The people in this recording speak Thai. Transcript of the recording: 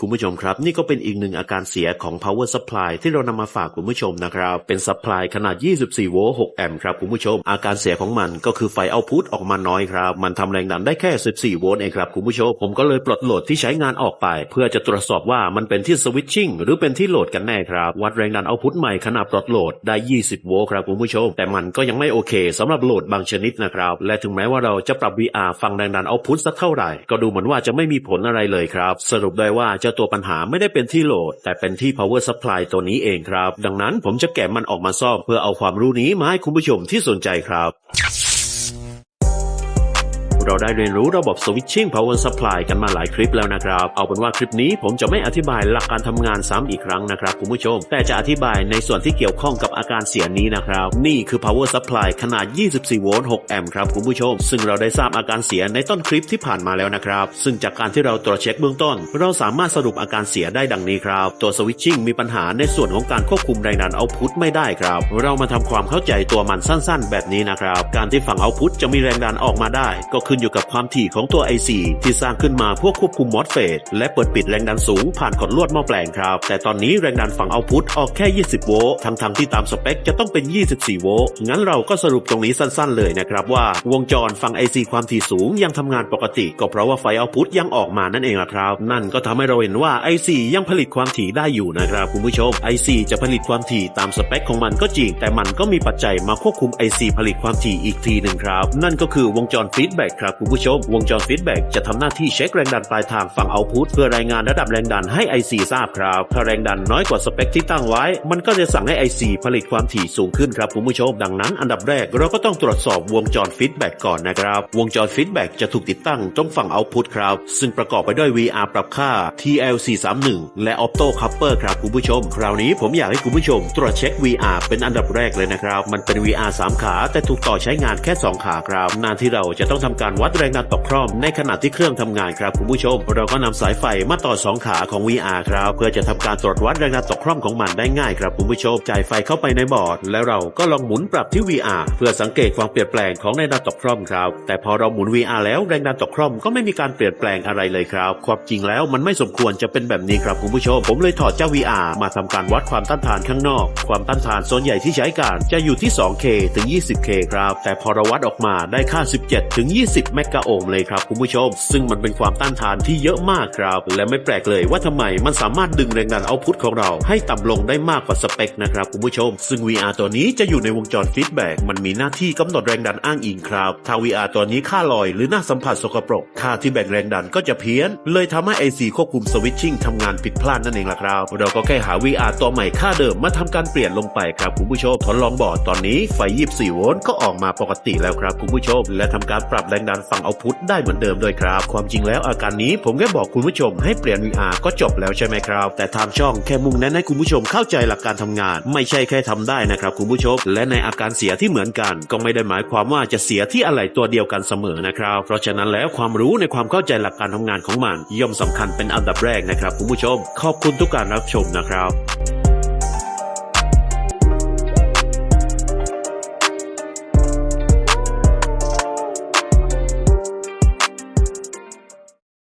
คุณผู้ชมครับ นี่ก็เป็นอีกหนึ่งอาการเสียของ power supply ที่เรานำมาฝากคุณผู้ชมนะครับ เป็น supply ขนาด 24 โวลต์ 6 แอมป์ครับคุณผู้ชม อาการเสียของมันก็คือไฟเอาพุทออกมาน้อยครับ มันทำแรงดันได้แค่ 14 โวลต์เองครับคุณผู้ชม ผมก็เลยปลดโหลดที่ใช้งานออกไป เพื่อจะตรวจสอบว่ามันเป็นที่ switching หรือเป็นที่โหลดกันแน่ครับ วัดแรงดันเอาพุทใหม่ขณะปลดโหลดได้ 20 โวลต์ครับคุณผู้ชม แต่มันก็ยังไม่โอเคสำหรับโหลดบางชนิดนะครับ และถึงแม้ว่าเราจะปรับ VR ฟังแรงดันเอาพุทสักเท่าไหร่ ก็ดูเหมือนว่าจะไม่มีผลอะไรเลยครับ สรุปได้ว่าเจ้าตัวปัญหาไม่ได้เป็นที่โหลด แต่เป็นที่ power supply ตัวนี้เองครับ ดังนั้นผมจะแกะมันออกมาซ่อมเพื่อเอาความรู้นี้มาให้คุณผู้ชมที่สนใจครับ เราได้เรียนรู้ระบบ switching power supply กันมาหลายคลิปแล้วนะครับ เอาเป็นว่าคลิปนี้ผมจะไม่อธิบายหลักการทำงานซ้ำอีกครั้งนะครับคุณผู้ชม แต่จะอธิบายในส่วนที่เกี่ยวข้องกับอาการเสียนี้นะครับ นี่คือ power supply ขนาด 24 โวลต์ 6 แอมป์ครับคุณผู้ชม ซึ่งเราได้ทราบอาการเสียในต้นคลิปที่ผ่านมาแล้วนะครับ ซึ่งจากการที่เราตรวจเช็คเบื้องต้น เราสามารถสรุปอาการเสียได้ดังนี้ครับ ตัว switching มีปัญหาในส่วนของการควบคุมแรงดันเอาพุทไม่ได้ครับ เรามาทำความเข้าใจตัวมันสั้น ๆ แบบนี้นะครับ การที่ฝั่งเอาพุทจะมีแรงดันออกมาได้ ก็ขึ้นอยู่กับความถี่ของตัว IC ที่สร้างขึ้นมาเพื่อควบคุมมอสเฟตและเปิดปิดแรงดันสูงผ่านขดลวดหม้อแปลงครับ แต่ตอนนี้แรงดันฝั่งเอาพุทออกแค่ 20 โวลต์ทั้งๆที่ตามสเปคจะต้องเป็น 24 โวลต์งั้นเราก็สรุปตรงนี้สั้นๆ เลยนะครับว่า วงจรฝั่ง IC ความถี่สูงยังทำงานปกติ ก็เพราะว่าไฟเอาพุทยังออกมานั่นเองละครับ นั่นก็ทำให้เราเห็นว่า IC ยังผลิตความถี่ได้อยู่นะครับคุณผู้ชม IC จะผลิตความถี่ตามสเปคของมันก็จริง แต่มันก็มีปัจจัยมาควบคุม IC ผลิตความถี่อีกทีหนึ่งครับ นั่นก็คือวงจรฟีดแบ็กครับคุณผู้ชม วงจรฟีดแบ็กจะทำหน้าที่เช็คแรงดันปลายทางฝั่งเอาพุทเพื่อรายงานระดับแรงดันให้ IC ทราบครับ ถ้าแรงดันน้อยกว่าสเปคที่ตั้งไว้ มันก็จะสั่งให้ IC ผลิตความถี่สูงขึ้นครับคุณผู้ชม ดังนั้นอันดับแรกเราก็ต้องตรวจสอบวงจรฟีดแบ็กก่อนนะครับ วงจรฟีดแบ็กจะถูกติดตั้งตรงฝั่งเอาพุทครับ ซึ่งประกอบไปด้วย VR ปรับค่า TL431 และ Opto Coupler ครับคุณผู้ชม คราวนี้ผมอยากให้คุณผู้ชม ตรวจเช็ค VR เป็นอันดับแรกเลยนะครับ มันเป็น VR 3 ขา แต่ถูกต่อใช้งานแค่ 2 ขาครับหน้าที่เราจะต้องทำการวัดแรงดันตกคร่อมในขณะที่เครื่องทำงานครับคุณผู้ชม เราก็นำสายไฟมาต่อ 2 ขาของ VR ครับเพื่อจะทำการตรวจวัดแรงดันตกคร่อมของมันได้ง่ายครับคุณผู้ชมจ่ายไฟเข้าไปในบอร์ด แล้วเราก็ลองหมุนปรับที่ VR เพื่อสังเกตความเปลี่ยนแปลงของแรงดันตกคร่อมครับแต่พอเราหมุน VR แล้วแรงดันตกคร่อมก็ไม่มีการเปลี่ยนแปลงอะไรเลยครับความจริงแล้วมันไม่สมควรจะเป็นแบบนี้ครับคุณผู้ชม ผมเลยถอดเจ้า VR มาทำการวัดความต้านทานข้างนอก ความต้านทานส่วนใหญ่ที่ใช้การจะอยู่ที่ 2K ถึง 20K ครับแต่พอเราวัดออกมาได้ค่า 17 ถึง 20เมกะโอห์มเลยครับคุณผู้ชม ซึ่งมันเป็นความต้านทานที่เยอะมากครับ และไม่แปลกเลยว่าทำไมมันสามารถดึงแรงดันเอาพุทของเรา ให้ต่ำลงได้มากกว่าสเปคนะครับคุณผู้ชม ซึ่ง VR ตัวนี้จะอยู่ในวงจรฟีดแบ็กมันมีหน้าที่กำหนดแรงดันอ้างอิงครับถ้า VR ตัวนี้ค่าลอยหรือหน้าสัมผัสสกปรกค่าที่แบ่งแรงดันก็จะเพี้ยน เลยทำให้ IC ควบคุมสวิตชิ่งทำงานผิดพลาดนั่นเองล่ะครับ เราก็แค่หา VR ตัวใหม่ค่าเดิมมาทำการเปลี่ยนลงไปครับคุณผู้ชมทดลองบอร์ดตอนนี้ไฟ 24 โวลต์ก็ออกมาปกติแล้วครับคุณผู้ชม และทำการปรับแรงดันฝั่งเอาพุทได้เหมือนเดิมด้วยครับ ความจริงแล้วอาการนี้ผมแค่บอกคุณผู้ชมให้เปลี่ยน VR ก็จบแล้วใช่ไหมครับ แต่ทางช่องแค่มุ่งแนะให้คุณผู้ชมเข้าใจหลักการทำงาน ไม่ใช่แค่ทำได้นะครับคุณผู้ชม และในอาการเสียที่เหมือนกัน ก็ไม่ได้หมายความว่าจะเสียที่อะไรตัวเดียวกันเสมอนะครับ เพราะฉะนั้นแล้วความรู้ในความเข้าใจหลักการทำงานของมันย่อมสำคัญเป็นอันดับแรกนะครับคุณผู้ชม ขอบคุณทุกการรับชมนะครับ